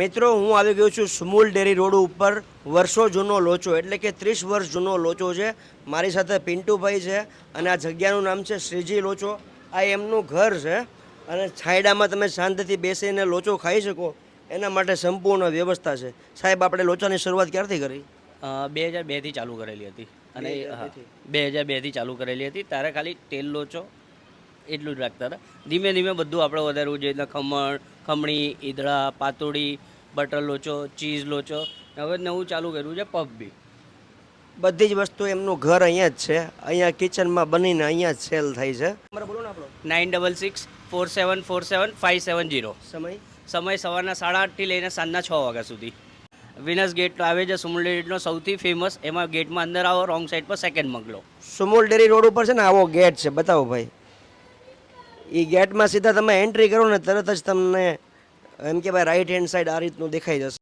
મિત્રો હું આવી ગયો છું સુમૂલ ડેરી રોડ ઉપર વર્ષો જૂનો લોચો એટલે કે ત્રીસ વર્ષ જૂનો લોચો છે. મારી સાથે પિન્ટુભાઈ છે અને આ જગ્યાનું નામ છે શ્રીજી લોચો. આ એમનું ઘર છે અને છાયડામાં તમે શાંતિથી બેસીને લોચો ખાઈ શકો. એના માટે સંપૂર્ણ વ્યવસ્થા છે. સાહેબ આપણે લોચાની શરૂઆત ક્યારથી કરી? બે હજાર બેથી ચાલુ કરેલી હતી. અને 2002 બે હજાર બેથી ચાલુ કરેલી હતી. ત્યારે ખાલી તેલ લોચો એટલું જ રાખતા હતા. ધીમે ધીમે બધું આપણે વધારવું જોઈએ. એટલે ખમણ ખમણી ઈદળા પાતોડી બટર લોચો ચીઝ લોચો. હવે નવું ચાલુ કર્યું છે પફ બી. બધી જ વસ્તુ એમનું ઘર અહીંયા જ છે. અહીંયા કિચનમાં બનીને અહીંયા જ સેલ થાય છે. તમારે બોલો ને આપણો. Nine double six four seven four seven five seven zero. સમય? સમય સવારના સાડા આઠથી લઈને સાંજના છ વાગ્યા સુધી. વિનસ ગેટ આવે છે સુમુલ ડેરીનો સૌથી ફેમસ એમાં ગેટમાં અંદર આવો રોંગ સાઈડ પર second bungalow Sumul dairy road ઉપર છે ને આવો ગેટ છે. બતાવો ભાઈ. એ ગેટમાં સીધા તમે એન્ટ્રી કરો ને તરત જ તમને, એમ કે ભાઈ રાઈટ હેન્ડ સાઈડ આ રીતનું દેખાઈ જશે.